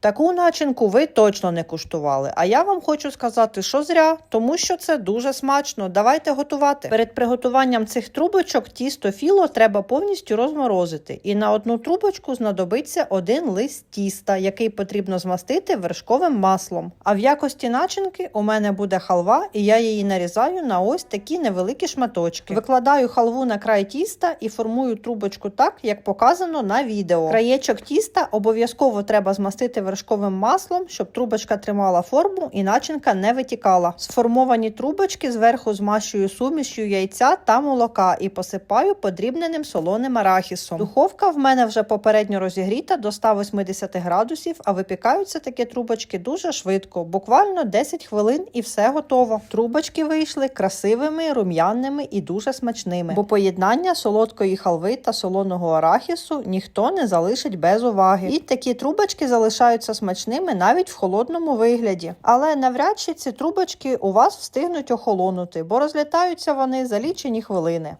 Таку начинку ви точно не куштували. А я вам хочу сказати, що зря, тому що це дуже смачно. Давайте готувати. Перед приготуванням цих трубочок тісто філо треба повністю розморозити. І на одну трубочку знадобиться один лист тіста, який потрібно змастити вершковим маслом. А в якості начинки у мене буде халва, і я її нарізаю на ось такі невеликі шматочки. Викладаю халву на край тіста і формую трубочку так, як показано на відео. Краєчок тіста обов'язково треба змастити вершковим маслом, щоб трубочка тримала форму і начинка не витікала. Сформовані трубочки зверху змащую сумішю яйця та молока і посипаю подрібненим солоним арахісом. Духовка в мене вже попередньо розігріта до 180 градусів, а випікаються такі трубочки дуже швидко, буквально 10 хвилин і все готово. Трубочки вийшли красивими, рум'яними і дуже смачними, бо поєднання солодкої халви та солоного арахісу ніхто не залишить без уваги. І такі трубочки залишаються смачними навіть в холодному вигляді. Але навряд чи ці трубочки у вас встигнуть охолонути, бо розлітаються вони за лічені хвилини.